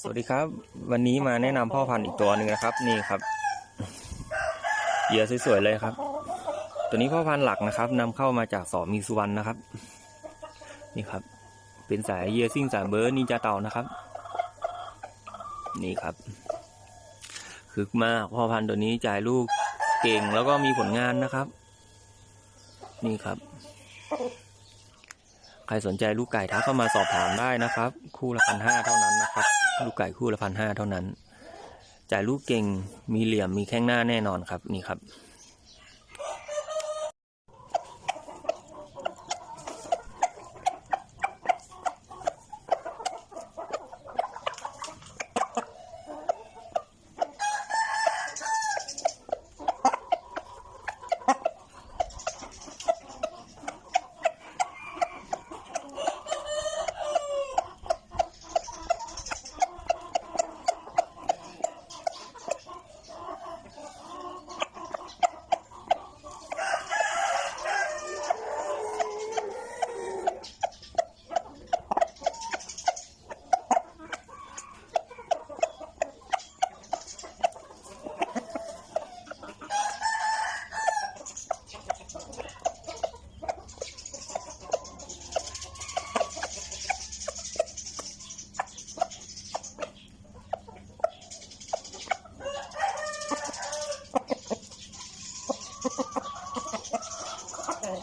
สวัสดีครับ วันนี้มาแนะนำพ่อพันธุ์อีกตัวหนึ่งนะครับ นี่ครับเหยื่อสวยๆเลยครับ ตัวนี้พ่อพันธุ์หลักนะครับนำเข้ามาจากสอมีสุวรรณนะครับ นี่ครับ เป็นสายเหยื่อซิ่งสายเบอร์นินจาเต่านะครับ นี่ครับคึกมากพ่อพันธุ์ตัวนี้จ่ายลูกเก่งแล้วก็มีผลงานนะครับ นี่ครับ ใครสนใจลูกไก่ทักเข้ามาสอบถามได้นะครับ คู่ละพันห้าเท่านั้นนะครับ ลูกไก่คู่ละพันห้าเท่านั้น จ่ายลูกเก่งมีเหลี่ยมมีแข้งหน้าแน่นอนครับนี่ครับ